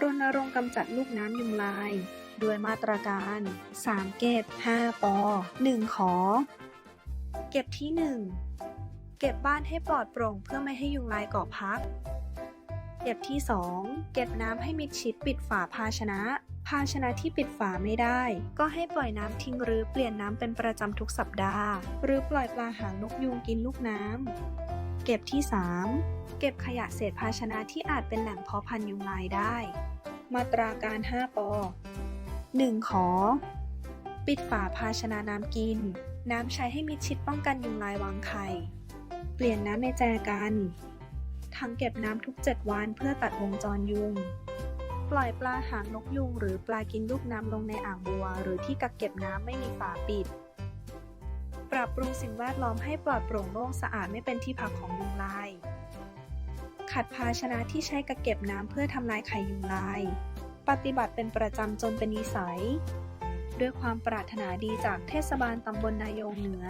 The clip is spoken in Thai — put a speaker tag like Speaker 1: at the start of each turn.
Speaker 1: รณรงค์กำจัดลูกน้ำยุงลาย ด้วยมาตรการ 3 เก็บ 5 ปอ 1 ขอ เก็บที่ 1 เก็บบ้านให้ปลอดโปร่งเพื่อไม่ให้ยุงลายเก่อพัก เก็บที่ 2 เก็บน้ำให้มิดชิดปิดฝาภาชนะ ภาชนะที่ปิดฝาไม่ได้ ก็ให้ปล่อยน้ำทิ้งหรือเปลี่ยนน้ำเป็นประจำทุกสัปดาห์ หรือปล่อยปลาหางนกยูงกินลูกน้ำ เก็บที่ 3 เก็บขยะเศษภาชนะที่อาจเป็นแหล่งเพาะพันธุ์ยุงลายได้ มาตราการ 5ปอ 1 ขอ ปิดฝาภาชนะน้ำกิน น้ำใช้ให้มิดชิดป้องกันยุงลายวางไข่ เปลี่ยนน้ำในแจกันถังเก็บน้ำทุก 7 วันเพื่อตัดวงจรยุง ปล่อยปลาหางนกยุงหรือปลากินลูกน้ำลงในอ่างบัว หรือที่กักเก็บน้ำไม่มีฝาปิด ปรับปรุงสิ่งแวดล้อมให้ปลอดโปร่งโล่งสะอาดไม่เป็นที่พักของยุงลาย ขัดภาชนะที่ใช้กักเก็บน้ำเพื่อทำลายไข่ยุงลาย ปฏิบัติเป็นประจำจนเป็นนิสัย ด้วยความปรารถนาดีจากเทศบาลตำบลนายงเหนือ